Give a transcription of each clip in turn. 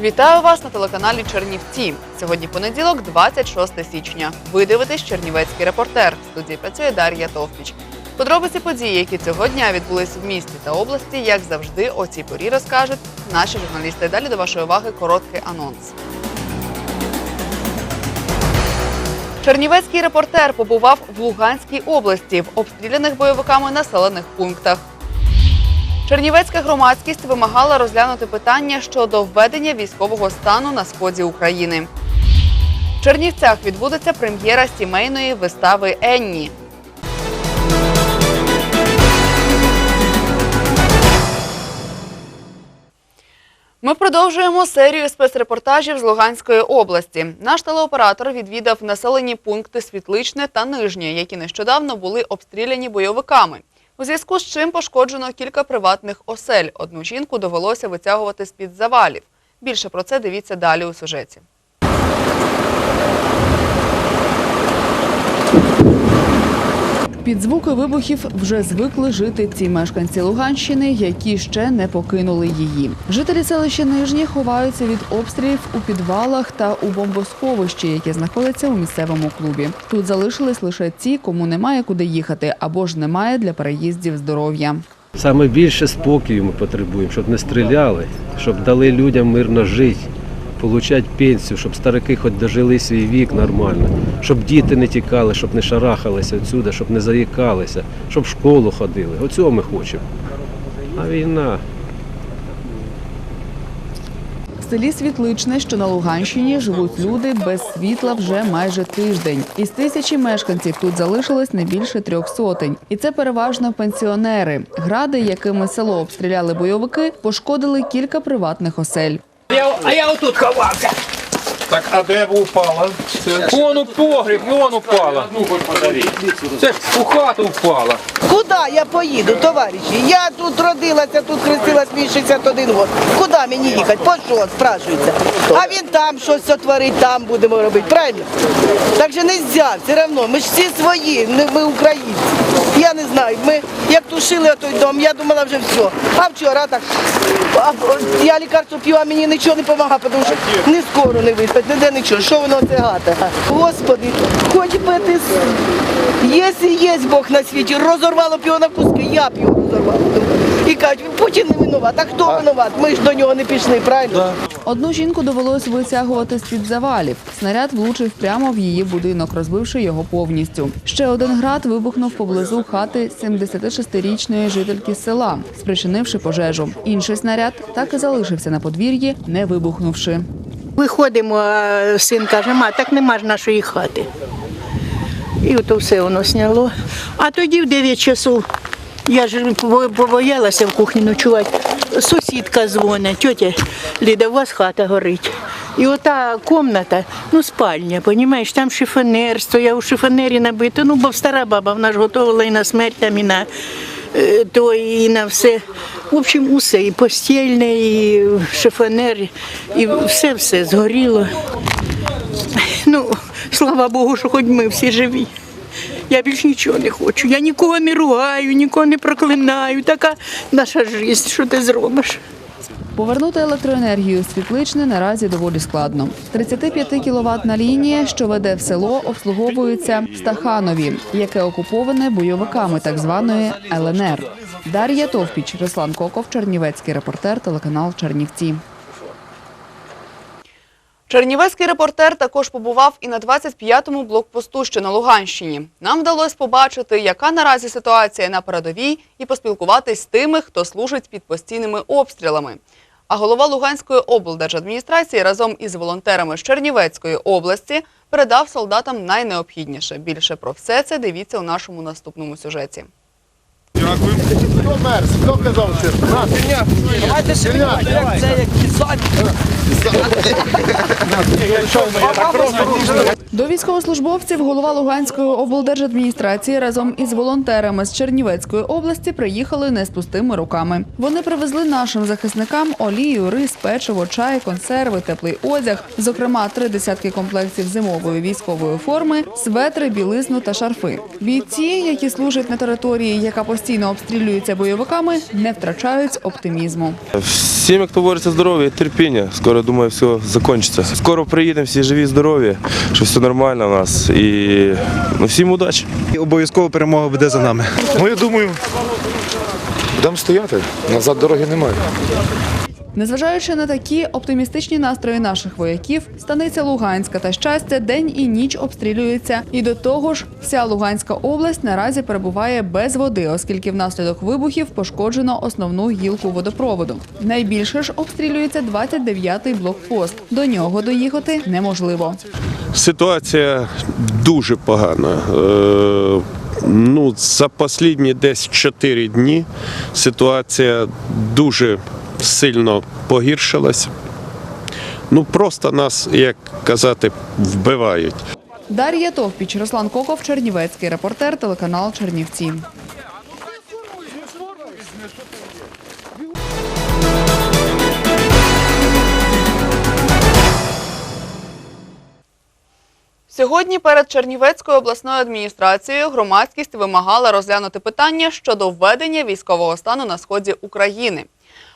Вітаю вас на телеканалі Чернівці. Сьогодні понеділок, 26 січня. Ви дивитесь Чернівецький репортер. В студії працює Дар'я Товпіч. Подробиці події, які цього дня відбулись в місті та області, як завжди, о цій порі розкажуть наші журналісти. Далі до вашої уваги короткий анонс. Чернівецький репортер побував в Луганській області в обстріляних бойовиками населених пунктах. Чернівецька громадськість вимагала розглянути питання щодо введення військового стану на сході України. В Чернівцях відбудеться прем'єра сімейної вистави Енні. Ми продовжуємо серію спецрепортажів з Луганської області. Наш телеоператор відвідав населені пункти Світличне та Нижнє, які нещодавно були обстріляні бойовиками. У зв'язку з чим пошкоджено кілька приватних осель. Одну жінку довелося витягувати з-під завалів. Більше про це дивіться далі у сюжеті. Під звуки вибухів вже звикли жити ці мешканці Луганщини, які ще не покинули її. Жителі селища Нижні ховаються від обстрілів у підвалах та у бомбосховищі, яке знаходиться у місцевому клубі. Тут залишились лише ті, кому немає куди їхати, або ж немає для переїздів здоров'я. Саме більше спокою ми потребуємо, щоб не стріляли, щоб дали людям мирно жити, отримати пенсію, щоб старики хоч дожили свій вік нормально, щоб діти не тікали, щоб не шарахалися відсюди, щоб не заїкалися, щоб в школу ходили. Оцього ми хочемо. А війна. В селі Світличне, що на Луганщині, живуть люди без світла вже майже тиждень. Із тисячі мешканців тут залишилось не більше трьох сотень. І це переважно пенсіонери. Гради, якими село обстріляли бойовики, пошкодили кілька приватних осель. Я, а я отут ховався. Так, а де упала? Вон у погріб, вон упала. Це у хату впала. Куди я поїду, товариші? Я тут родилася, тут хрестилась мій 61 год. Куди мені їхати? По що, спрашується? А він там щось сотворить, там будемо робити, правильно? Так же не можна, все одно. Ми ж всі свої, ми українці. Я не знаю, ми як тушили той дом, я думала вже все. А вчора так, я лікарство п'ю, а мені нічого не допомагає, тому що ні скоро не виспать, ніде нічого. Що воно це гата? Господи, хоч би ти Якщо є Бог на світі, розорвало б його на куски, я б його розорвала. І кажуть, Путін не винуват. А хто винуват? Ми ж до нього не пішли, правильно? Одну жінку довелось витягувати з-під завалів. Снаряд влучив прямо в її будинок, розбивши його повністю. Ще один град вибухнув поблизу хати 76-річної жительки села, спричинивши пожежу. Інший снаряд так і залишився на подвір'ї, не вибухнувши. Виходимо, а син каже, ма, так нема ж нашої хати. І ото все воно сняло. А тоді в 9 часов я ж по- побоялася в кухні ночувати. Сусідка дзвонить, тьотя Ліда, у вас хата горить. І ота кімната, ну спальня, понімаєш, там шифонер, стояв у шифонері набито, ну бо стара баба, вона ж готувала і на смерть, там, і на то, і на все. В общем, усе, і постільне, і шифонер, і все-все згоріло. Ну, слава Богу, що хоч ми всі живі. Я більш нічого не хочу. Я нікого не ругаю, нікого не проклинаю. Така наша життя, що ти зробиш. Повернути електроенергію з світличне наразі доволі складно. 35 кіловатна лінія, що веде в село, обслуговується в Стаханові, яке окуповане бойовиками так званої ЛНР. Дар'я Товпіч, Руслан Коков, Чернівецький репортер, телеканал Чернівці. Чернівецький репортер також побував і на 25-му блокпосту, що на Луганщині. Нам вдалося побачити, яка наразі ситуація на передовій, і поспілкуватись з тими, хто служить під постійними обстрілами. А голова Луганської облдержадміністрації разом із волонтерами з Чернівецької області передав солдатам найнеобхідніше. Більше про все це дивіться у нашому наступному сюжеті. Хто мерз? Хто казав, на, Давайте ще як це як пісати. До військовослужбовців голова Луганської облдержадміністрації разом із волонтерами з Чернівецької області приїхали не з пустими руками. Вони привезли нашим захисникам олію, рис, печиво, чай, консерви, теплий одяг, зокрема три десятки комплектів зимової військової форми, светри, білизну та шарфи. Бійці, які служать на території, яка постійно обстрілюється бойовиками, не втрачають оптимізму. Всім, хто бореться здоров'я, терпіння. Скоро думаю, все закінчиться. Скоро приїдемо, всі живі, здорові, що все нормально у нас. І ну, всім удачі. І обов'язково перемога буде за нами. Ну я думаю, будемо стояти. Назад дороги немає. Незважаючи на такі оптимістичні настрої наших вояків, станиця Луганська та щастя день і ніч обстрілюється. І до того ж, вся Луганська область наразі перебуває без води, оскільки внаслідок вибухів пошкоджено основну гілку водопроводу. Найбільше ж обстрілюється 29-й блокпост. До нього доїхати неможливо. Ситуація дуже погана. Е, Ну, за останні десь 4 дні ситуація дуже сильно погіршилась. Ну, просто нас, як казати, вбивають. Дар'я Товпіч, Руслан Коков, Чернівецький репортер, телеканал Чернівці. Сьогодні перед Чернівецькою обласною адміністрацією громадськість вимагала розглянути питання щодо введення військового стану на сході України.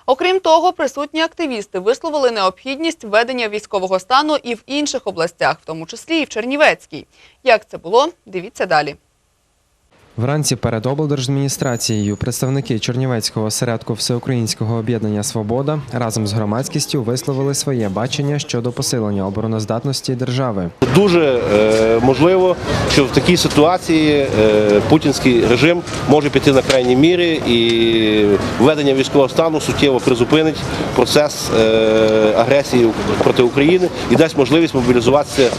Окрім того, присутні активісти висловили необхідність введення військового стану і в інших областях, в тому числі і в Чернівецькій. Як це було? Дивіться далі. Вранці перед облдержадміністрацією представники Чернівецького осередку Всеукраїнського об'єднання Свобода разом з громадськістю висловили своє бачення щодо посилення обороноздатності держави. Дуже е, можливо, що в такій ситуації е, путінський режим може піти на крайні міри і введення військового стану суттєво призупинить процес е, агресії проти України і дасть можливість мобілізуватися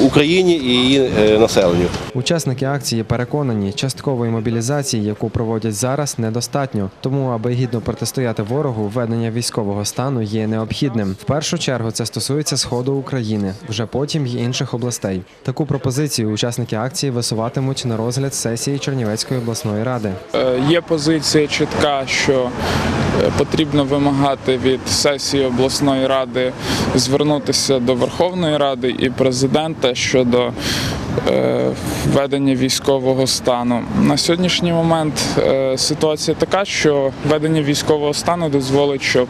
Україні і її населенню. Учасники акції переконані, часткової мобілізації, яку проводять зараз, недостатньо. Тому, аби гідно протистояти ворогу, введення військового стану є необхідним. В першу чергу це стосується сходу України, вже потім й інших областей. Таку пропозицію учасники акції висуватимуть на розгляд сесії Чернівецької обласної ради. Е, Є позиція чітка, що е, потрібно вимагати від сесії обласної ради звернутися до Верховної Ради і президента щодо введення військового стану. На сьогоднішній момент е, ситуація така, що введення військового стану дозволить, щоб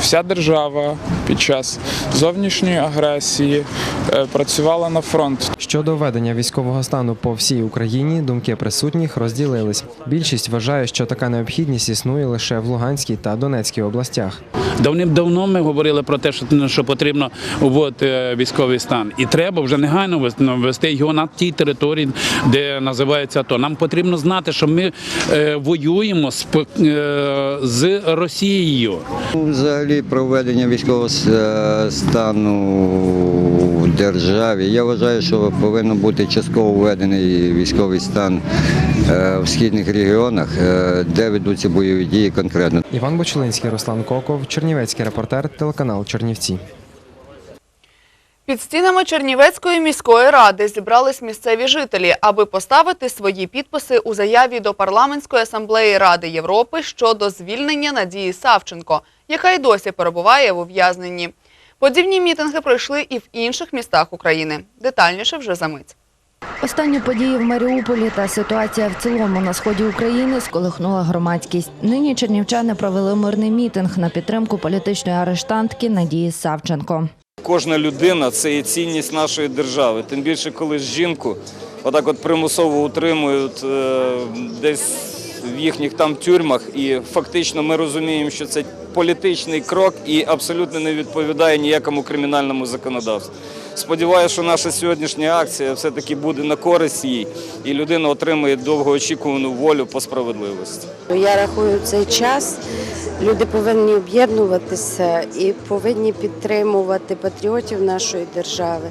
вся держава під час зовнішньої агресії е, працювала на фронт. Щодо введення військового стану по всій Україні, думки присутніх розділились. Більшість вважає, що така необхідність існує лише в Луганській та Донецькій областях. Давним-давно ми говорили про те, що, потрібно вводити військовий стан. І треба вже негайно ввести- ввести його на тій території, де називається АТО. Нам потрібно знати, що ми е, воюємо з, е, з Росією. Взагалі проведення військового е, стану в державі. Я вважаю, що повинен бути частково введений військовий стан в східних регіонах, де ведуться бойові дії конкретно. Іван Бочелинський, Руслан Коков, Чернівецький репортер, телеканал Чернівці. Під стінами Чернівецької міської ради зібрались місцеві жителі, аби поставити свої підписи у заяві до парламентської асамблеї Ради Європи щодо звільнення Надії Савченко, яка й досі перебуває в ув'язненні. Подібні мітинги пройшли і в інших містах України. Детальніше вже за мить. Останні події в Маріуполі та ситуація в цілому на сході України сколихнула громадськість. Нині чернівчани провели мирний мітинг на підтримку політичної арештантки Надії Савченко. Кожна людина це є цінність нашої держави. Тим більше, коли жінку отак от примусово утримують е, десь в їхніх там тюрмах, і фактично ми розуміємо, що це політичний крок і абсолютно не відповідає ніякому кримінальному законодавству. Сподіваюся, що наша сьогоднішня акція все-таки буде на користь їй, і людина отримає довгоочікувану волю по справедливості. Я рахую цей час. Люди повинні об'єднуватися і повинні підтримувати патріотів нашої держави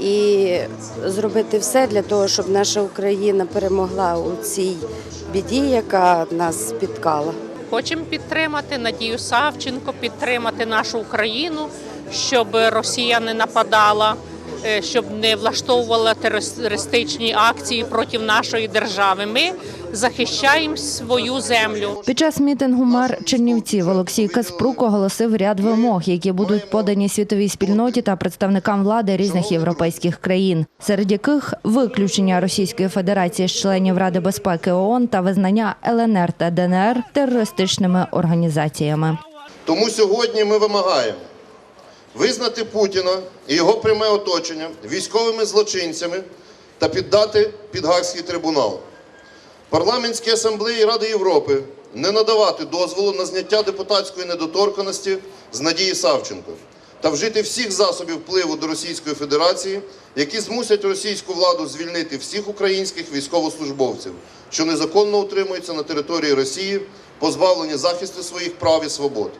і зробити все для того, щоб наша Україна перемогла у цій біді, яка нас спіткала. Хочемо підтримати Надію Савченко, підтримати нашу Україну, щоб Росія не нападала е, щоб не влаштовувала терористичні акції проти нашої держави. Ми захищаємо свою землю. Під час мітингу мер Чернівців Олексій Каспрук оголосив ряд вимог, які будуть подані світовій спільноті та представникам влади різних європейських країн, серед яких виключення Російської Федерації з членів Ради безпеки ООН та визнання ЛНР та ДНР терористичними організаціями. Тому сьогодні ми вимагаємо визнати Путіна і його пряме оточення військовими злочинцями та піддати під Гаагський трибунал. Парламентській асамблеї Ради Європи не надавати дозволу на зняття депутатської недоторканості з Надії Савченко та вжити всіх засобів впливу до Російської Федерації, які змусять російську владу звільнити всіх українських військовослужбовців, що незаконно утримуються на території Росії, позбавлені захисту своїх прав і свобод.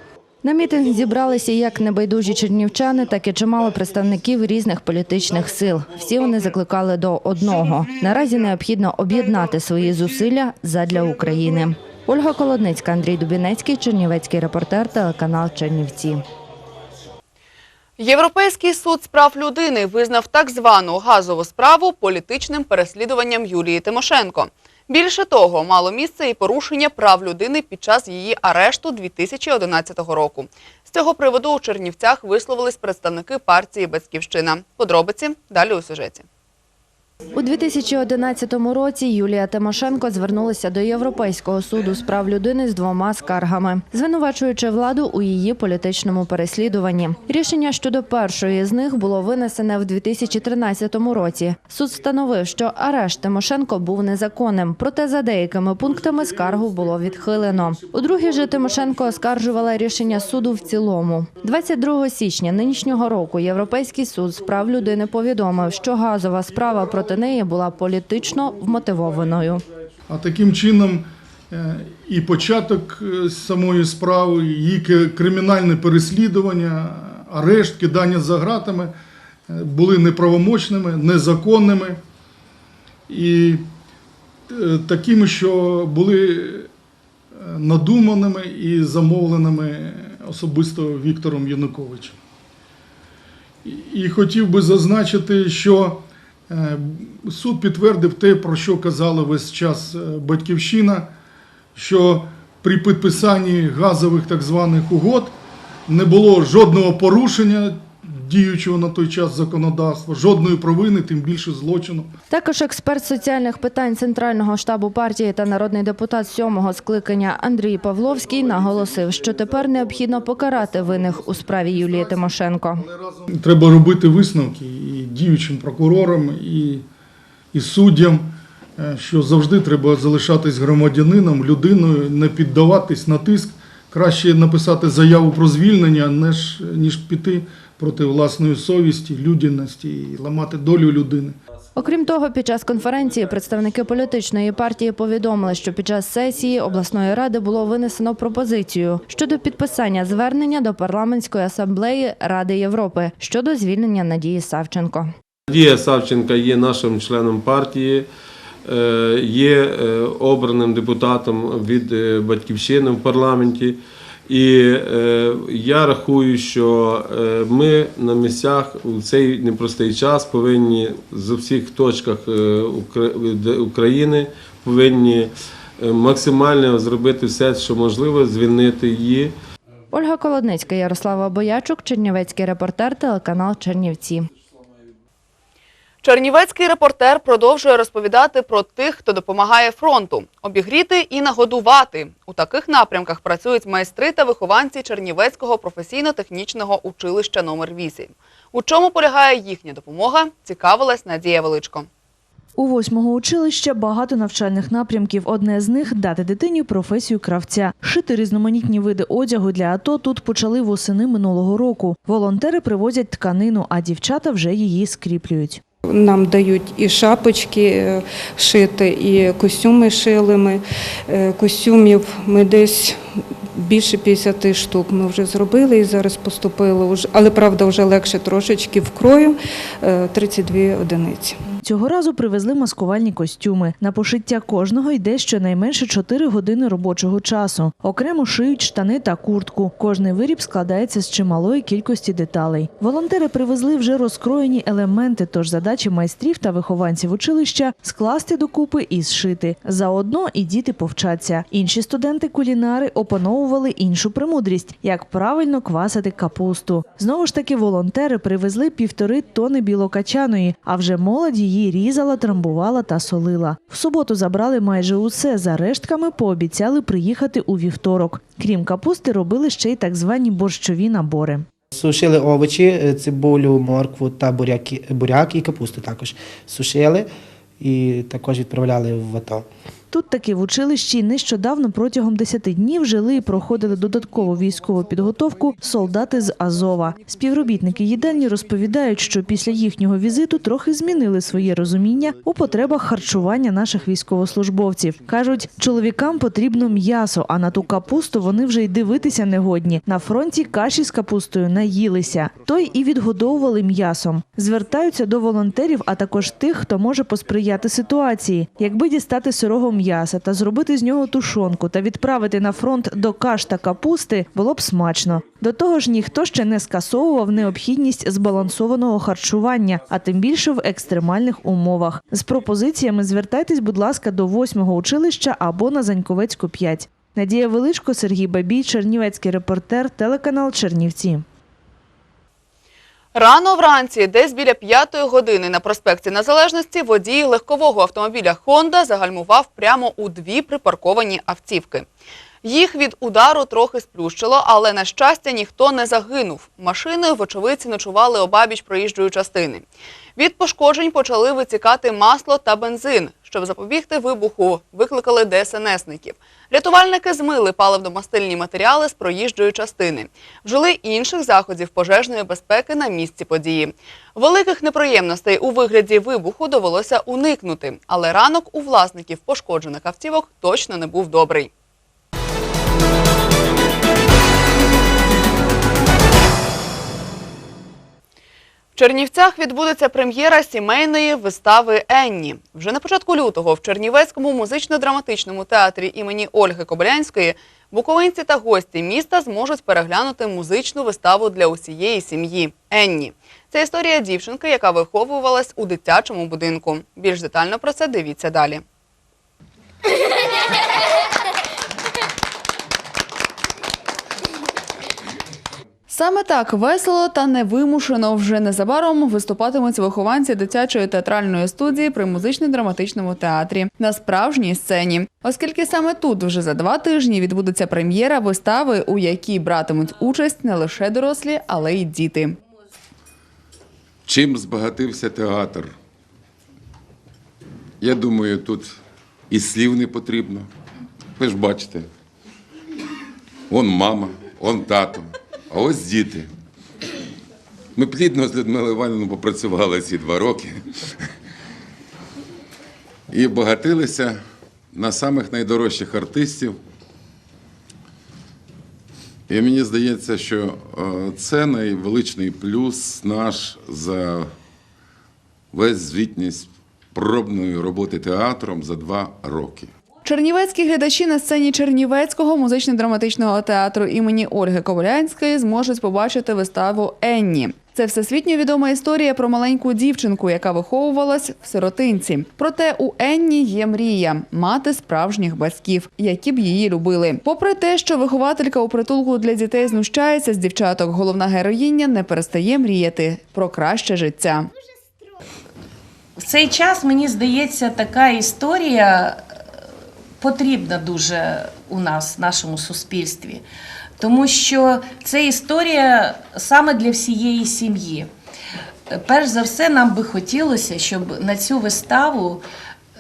На мітинг зібралися як небайдужі чернівчани, так і чимало представників різних політичних сил. Всі вони закликали до одного. Наразі необхідно об'єднати свої зусилля задля України. Ольга Колодницька, Андрій Дубінецький, Чернівецький репортер, телеканал Чернівці. Європейський суд з прав людини визнав так звану газову справу політичним переслідуванням Юлії Тимошенко. Більше того, мало місце і порушення прав людини під час її арешту 2011 року. З цього приводу у Чернівцях висловились представники партії Батьківщина. Подробиці далі у сюжеті. У 2011 році Юлія Тимошенко звернулася до Європейського суду з прав людини з двома скаргами, звинувачуючи владу у її політичному переслідуванні. Рішення щодо першої з них було винесене в 2013 році. Суд встановив, що арешт Тимошенко був незаконним, проте за деякими пунктами скаргу було відхилено. У другій же Тимошенко оскаржувала рішення суду в цілому. 22 січня нинішнього року Європейський суд з прав людини повідомив, що газова справа проти неї була політично вмотивованою. А таким чином е, і початок е, самої справи, її кримінальне переслідування, арешт, кидання за ґратами е, були неправомочними, незаконними і такими, що були надуманими і замовленими особисто Віктором Януковичем. І- хотів би зазначити, що суд підтвердив те, про що казала весь час е, Батьківщина, що при підписанні газових так званих угод не було жодного порушення діючого на той час законодавства, жодної провини, тим більше злочину. Також експерт соціальних питань Центрального штабу партії та народний депутат сьомого скликання Андрій Павловський наголосив, що тепер необхідно покарати винних у справі Юлії Тимошенко. Треба робити висновки і діючим прокурорам, і, і суддям, е, що завжди треба залишатись громадянином, людиною, не піддаватись на тиск. Краще написати заяву про звільнення, ніж, ніж піти проти власної совісті, людяності і ламати долю людини. Окрім того, під час конференції представники політичної партії повідомили, що під час сесії обласної ради було винесено пропозицію щодо підписання звернення до парламентської асамблеї Ради Європи щодо звільнення Надії Савченко. Надія Савченка є нашим членом партії, е, є е, обраним депутатом від е, батьківщини в парламенті. І е, я рахую, що е, ми на місцях у цей непростий час повинні з усіх точках е, Укра- України повинні е, максимально зробити все, що можливо, звільнити її. Ольга Колодницька, Ярослава Боячук, Чернівецький репортер, телеканал Чернівці. Чернівецький репортер продовжує розповідати про тих, хто допомагає фронту, обігріти і нагодувати. У таких напрямках працюють майстри та вихованці Чернівецького професійно-технічного училища номер 8 У чому полягає їхня допомога, цікавилась Надія Величко. У восьмого училища багато навчальних напрямків. Одне з них дати дитині професію кравця. Шити різноманітні види одягу для АТО тут почали восени минулого року. Волонтери привозять тканину, а дівчата вже її скріплюють. Нам дають і шапочки е, шити, і костюми шили ми. Е, Костюмів ми десь більше 50 штук ми вже зробили і зараз поступили, але правда вже легше трошечки в крою е, 32 одиниці. Цього разу привезли маскувальні костюми. На пошиття кожного йде щонайменше 4 години робочого часу. Окремо шиють штани та куртку. Кожний виріб складається з чималої кількості деталей. Волонтери привезли вже розкроєні елементи, тож задачі майстрів та вихованців училища скласти докупи і зшити. Заодно і діти повчаться. Інші студенти-кулінари опановували іншу премудрість, як правильно квасити капусту. Знову ж таки, волонтери привезли півтори тони білокачаної, а вже молодь її різала, трамбувала та солила. В суботу забрали майже усе. За рештками пообіцяли приїхати у вівторок. Крім капусти, робили ще й так звані борщові набори. Сушили овочі, е, цибулю, моркву та буряки, буряк і капусту також. Сушили і також відправляли в АТО. Тут таки в училищі нещодавно протягом 10 днів жили і проходили додаткову військову підготовку солдати з Азова. Співробітники їдальні розповідають, що після їхнього візиту трохи змінили своє розуміння у потребах харчування наших військовослужбовців. кажуть, чоловікам потрібно м'ясо, а на ту капусту вони вже й дивитися не годні. На фронті каші з капустою наїлися, той і відгодовували м'ясом. Звертаються до волонтерів, а також тих, хто може посприяти ситуації. Якби дістати сирого м'яса та зробити з нього тушонку та відправити на фронт до каш та капусти, було б смачно. До того ж, ніхто ще не скасовував необхідність збалансованого харчування, а тим більше в екстремальних умовах. З пропозиціями звертайтесь, будь ласка, до 8-го училища або на Заньковецьку 5. Надія Величко, Сергій Бабій, Чернівецький репортер, телеканал Чернівці. Рано вранці, десь біля п'ятої години на проспекті Незалежності, водій легкового автомобіля Хонда загальмував прямо у дві припарковані автівки. Їх від удару трохи сплющило, але на щастя ніхто не загинув. Машини, вочевидці ночували обабіч проїжджої частини. Від пошкоджень почали витікати масло та бензин. Щоб запобігти вибуху, викликали ДСНСників. Рятувальники змили паливно-мастильні матеріали з проїжджої частини. Вжили інших заходів пожежної безпеки на місці події. Великих неприємностей у вигляді вибуху довелося уникнути, але ранок у власників пошкоджених автівок точно не був добрий. В Чернівцях відбудеться прем'єра сімейної вистави Енні. Вже на початку лютого в Чернівецькому музично-драматичному театрі імені Ольги Кобилянської буковинці та гості міста зможуть переглянути музичну виставу для усієї сім'ї Енні. Це історія дівчинки, яка виховувалась у дитячому будинку. Більш детально про це дивіться далі. Саме так весело та невимушено вже незабаром виступатимуть вихованці дитячої театральної студії при музично-драматичному театрі на справжній сцені, оскільки саме тут вже за два тижні відбудеться прем'єра вистави, у якій братимуть участь не лише дорослі, але й діти. Чим збагатився театр? Я думаю, тут і слів не потрібно. Ви ж бачите. Он мама, он тато, а ось діти. Ми плідно з Людмилою Іванівною попрацювали ці два роки. І багатилися на самих найдорожчих артистів. І мені здається, що е, це найвеличний плюс наш за весь звітність пробної роботи театром за два роки. Чернівецькі глядачі на сцені Чернівецького музично-драматичного театру імені Ольги Ковалянської зможуть побачити виставу Енні. Це всесвітньо відома історія про маленьку дівчинку, яка виховувалась в сиротинці. Проте у Енні є мрія мати справжніх батьків, які б її любили. Попри те, що вихователька у притулку для дітей знущається з дівчаток, головна героїня не перестає мріяти про краще життя. В цей час, мені здається, така історія потрібна дуже у нас, в нашому суспільстві, тому що це історія саме для всієї сім'ї. Перш за все, нам би хотілося, щоб на цю виставу,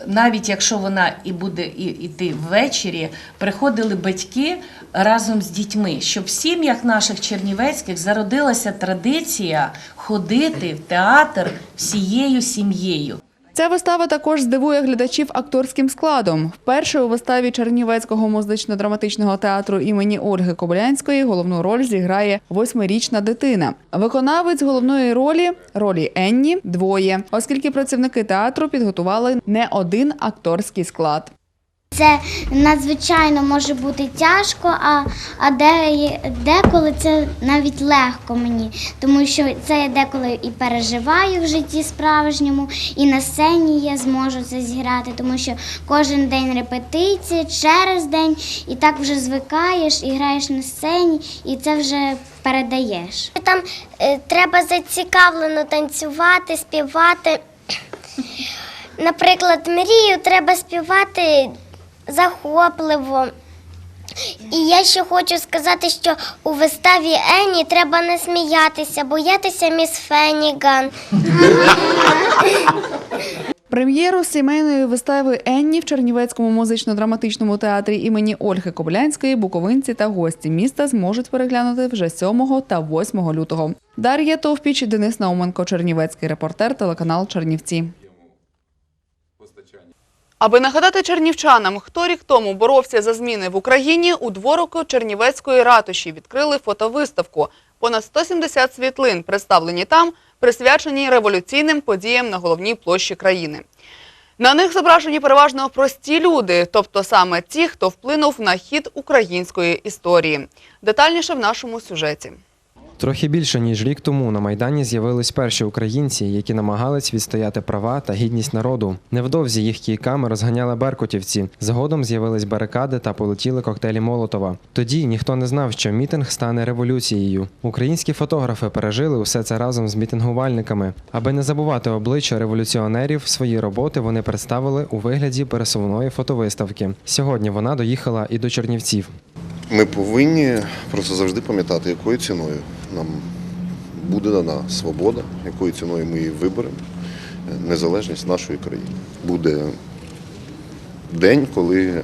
навіть якщо вона і буде іти ввечері, приходили батьки разом з дітьми, щоб в сім'ях наших чернівецьких зародилася традиція ходити в театр всією сім'єю. Ця вистава також здивує глядачів акторським складом. Вперше у виставі Чернівецького музично-драматичного театру імені Ольги Кобилянської головну роль зіграє восьмирічна дитина. Виконавець головної ролі ролі Енні двоє, оскільки працівники театру підготували не один акторський склад. Це надзвичайно може бути тяжко, а, а де, деколи це навіть легко мені, тому що це я деколи і переживаю в житті справжньому, і на сцені я зможу це зіграти, тому що кожен день репетиція, через день, і так вже звикаєш і граєш на сцені, і це вже передаєш. Там е, треба зацікавлено танцювати, співати. Наприклад, мрію треба співати захопливо. І я ще хочу сказати, що у виставі Ені треба не сміятися, боятися міс Феніган. Прем'єру сімейної вистави Енні в Чернівецькому музично-драматичному театрі імені Ольги Кобилянської буковинці та гості міста зможуть переглянути вже 7 та 8 лютого. Дар'я Товпіч, Денис Науменко, Чернівецький репортер, телеканал Чернівці. Аби нагадати чернівчанам, хто рік тому боровся за зміни в Україні, у дворику Чернівецької ратуші відкрили фотовиставку. Понад 170 світлин представлені там, присвячені революційним подіям на головній площі країни. На них зображені переважно прості люди, тобто саме ті, хто вплинув на хід української історії. Детальніше в нашому сюжеті. Трохи більше ніж рік тому на майдані з'явились перші українці, які намагались відстояти права та гідність народу. Невдовзі їх кійками розганяли беркутівці. Згодом з'явились барикади та полетіли коктейлі Молотова. Тоді ніхто не знав, що мітинг стане революцією. Українські фотографи пережили усе це разом з мітингувальниками. Аби не забувати обличчя революціонерів, свої роботи вони представили у вигляді пересувної фотовиставки. Сьогодні вона доїхала і до Чернівців. Ми повинні просто завжди пам'ятати, якою ціною нам буде дана свобода, якою ціною ми її виберемо, незалежність нашої країни. Буде день, коли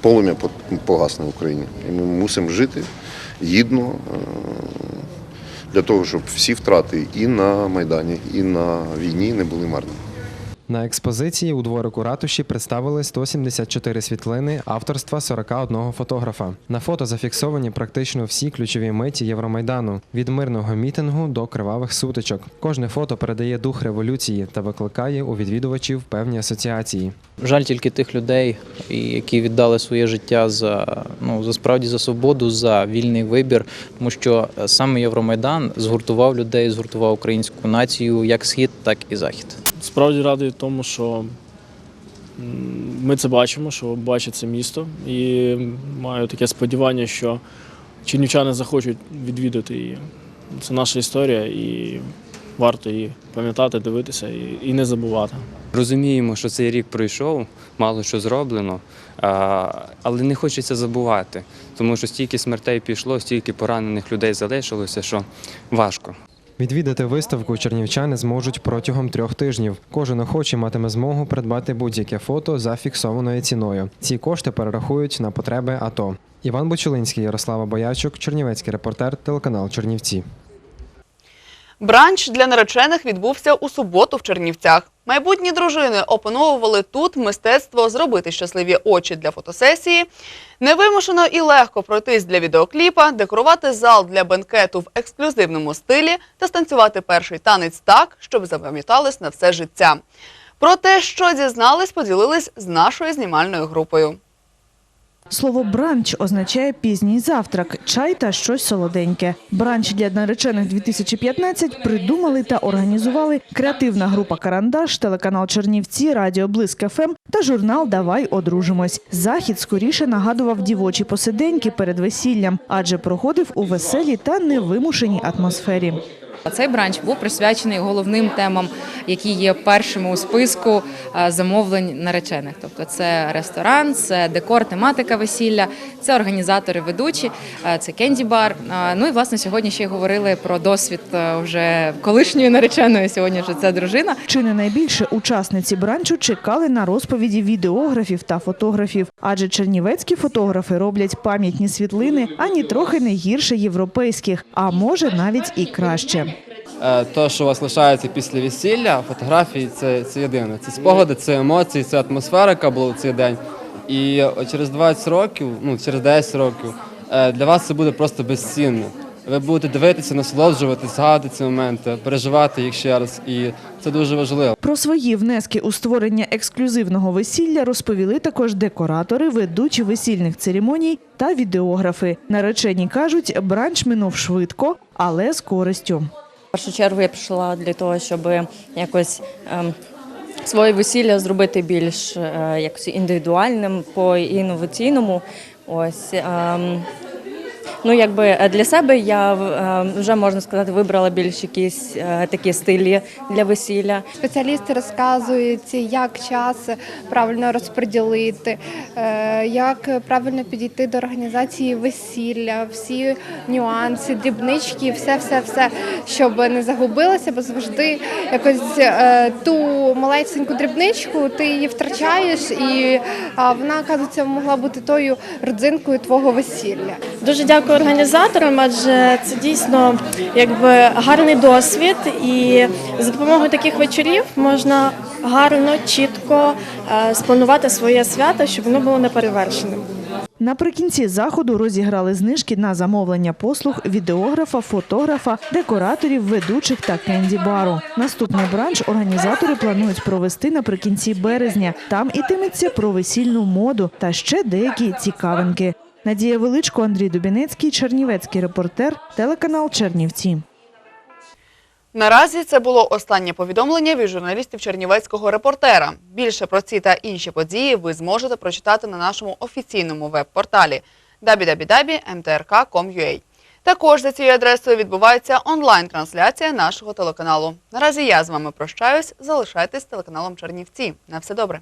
полум'я погасне в Україні. І ми мусимо жити гідно е, для того, щоб всі втрати і на Майдані, і на війні не були марними. На експозиції у дворику ратуші представили 174 світлини авторства 41 фотографа. На фото зафіксовані практично всі ключові миті Євромайдану від мирного мітингу до кривавих сутичок. Кожне фото передає дух революції та викликає у відвідувачів певні асоціації. Жаль тільки тих людей, які віддали своє життя за ну за справді за свободу, за вільний вибір, тому що саме Євромайдан згуртував людей, згуртував українську націю, як схід, так і захід. Справді радий тому, що ми це бачимо, що бачить це місто, і маю таке сподівання, що чернівчани захочуть відвідати її. Це наша історія, і варто її пам'ятати, дивитися і, не забувати. Розуміємо, що цей рік пройшов, мало що зроблено, але не хочеться забувати, тому що стільки смертей пішло, стільки поранених людей залишилося, що важко. Відвідати виставку чернівчани зможуть протягом трьох тижнів. Кожен охочий матиме змогу придбати будь-яке фото за фіксованою ціною. Ці кошти перерахують на потреби АТО. Іван Бочулинський, Ярослава Боячук, Чернівецький репортер, телеканал Чернівці. Бранч для наречених відбувся у суботу в Чернівцях. Майбутні дружини опановували тут мистецтво зробити щасливі очі для фотосесії, невимушено і легко пройтись для відеокліпа, декорувати зал для бенкету в ексклюзивному стилі та станцювати перший танець так, щоб запам'ятались на все життя. Про те, що дізнались, поділились з нашою знімальною групою. Слово бранч означає пізній завтрак, чай та щось солоденьке. Бранч для наречених 2015 придумали та організували креативна група Карандаш, телеканал Чернівці, Радіо Блиск ФМ та журнал Давай одружимось. Захід скоріше нагадував дівочі посиденьки перед весіллям, адже проходив у веселій та невимушеній атмосфері. Цей бранч був присвячений головним темам, які є першими у списку е, замовлень наречених. Тобто це ресторан, це декор, тематика весілля, це організатори, ведучі, е, це кенді-бар. Е, Ну і власне сьогодні ще говорили про досвід вже колишньої нареченої. Сьогодні вже це дружина. Чи не найбільше учасниці бранчу чекали на розповіді відеографів та фотографів, адже чернівецькі фотографи роблять пам'ятні світлини ані трохи не гірше європейських, а може навіть і краще. Е, те, що у вас лишається після весілля, фотографії це, це єдине. Це спогади, це емоції, це атмосфера, яка була в цей день. І через 20 років, ну через 10 років, е, для вас це буде просто безцінно. Ви будете дивитися, насолоджуватися, згадувати ці моменти, переживати їх ще раз, і це дуже важливо. Про свої внески у створення ексклюзивного весілля розповіли також декоратори, ведучі весільних церемоній та відеографи. Наречені кажуть, бранч минув швидко, але з користю. В першу чергу я прийшла для того, щоб якось ем, своє весілля зробити більш е, якось індивідуальним, по інноваційному. Ось. Ну, якби е, для себе я е, вже можна сказати вибрала більш якісь е, такі стилі для весілля. Спеціалісти розказують, як час правильно розподілити, як правильно підійти до організації весілля, всі нюанси, дрібнички, все, все, все, щоб не загубилося, бо завжди якось ту малесеньку дрібничку ти її втрачаєш, і вона, оказується, могла бути тою родзинкою твого весілля. Дуже дякую організаторам, адже це дійсно якби гарний досвід, і за допомогою таких вечорів можна гарно, чітко е, спланувати своє свято, щоб воно було неперевершеним. Наприкінці заходу розіграли знижки на замовлення послуг відеографа, фотографа, декораторів, ведучих та кенді-бару. Наступний бранч організатори планують провести наприкінці березня. Там ітиметься про весільну моду та ще деякі цікавинки. Надія Величко, Андрій Дубінецький, Чернівецький репортер, телеканал Чернівці. Наразі це було останнє повідомлення від журналістів Чернівецького репортера. Більше про ці та інші події ви зможете прочитати на нашому офіційному веб-порталі www.mtrk.com.ua. Також за цією адресою відбувається онлайн-трансляція нашого телеканалу. Наразі я з вами прощаюсь. Залишайтесь телеканалом Чернівці. На все добре.